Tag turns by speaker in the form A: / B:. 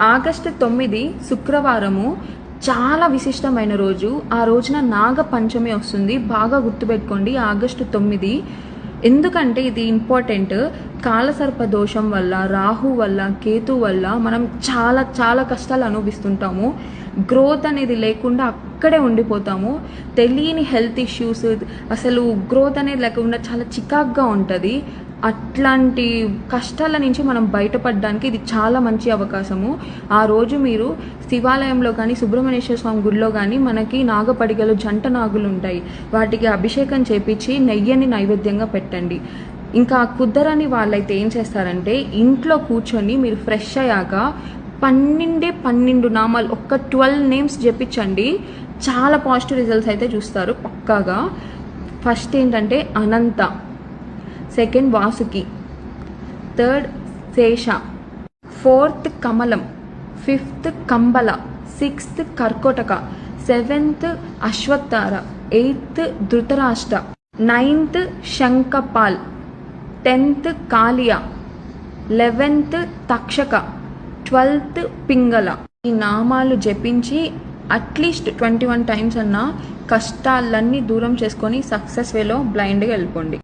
A: August తొమ్మిది శుక్రవారము చాలా విశిష్టమైన రోజు. ఆ రోజున నాగ పంచమి వస్తుంది. బాగా గుర్తుపెట్టుకోండి ఆగస్టు తొమ్మిది. ఎందుకంటే ఇది ఇంపార్టెంట్. కాలసర్ప దోషం వల్ల రాహు వల్ల కేతు వల్ల మనం చాలా చాలా కష్టాలు అనుభవిస్తుంటాము. గ్రోత్ అనేది లేకుండా అక్కడే ఉండిపోతాము. తెలియని హెల్త్ ఇష్యూస్ అసలు గ్రోత్ అనేది లేకుండా చాలా చికాగ్గా ఉంటుంది. అట్లాంటి కష్టాల నుంచి మనం బయటపడడానికి ఇది చాలా మంచి అవకాశము. ఆ రోజు మీరు శివాలయంలో కానీ సుబ్రహ్మణ్యేశ్వర స్వామి గుడిలో కానీ మనకి నాగపడిగలు జంట నాగులు ఉంటాయి. వాటికి అభిషేకం చేపించి నెయ్యిని నైవేద్యంగా పెట్టండి. ఇంకా కుదరని వాళ్ళైతే ఏం చేస్తారంటే ఇంట్లో కూర్చొని మీరు ఫ్రెష్ అయ్యాక పన్నెండే పన్నెండు నామాలు ఒక్క ట్వెల్వ్ నేమ్స్ చెప్పించండి చాలా పాజిటివ్ రిజల్ట్స్ అయితే చూస్తారు పక్కాగా. ఫస్ట్ ఏంటంటే Ananta. Second Vasuki. Third Shesha. Fourth Kamalam. Fifth Kambala. Sixth Karkotaka. Seventh Ashvatthara. Eighth Dhritarashtra. Ninth Shankhapal. Tenth Kaliya eleventh Takshaka. Twelfth Pingala. ఈ నామాలు జపించి at least twenty one times అన్న కష్టాలన్నీ దూరం చేసుకొని సక్సెస్ వేలో బ్లైండ్గా వెళ్ళిపోండి.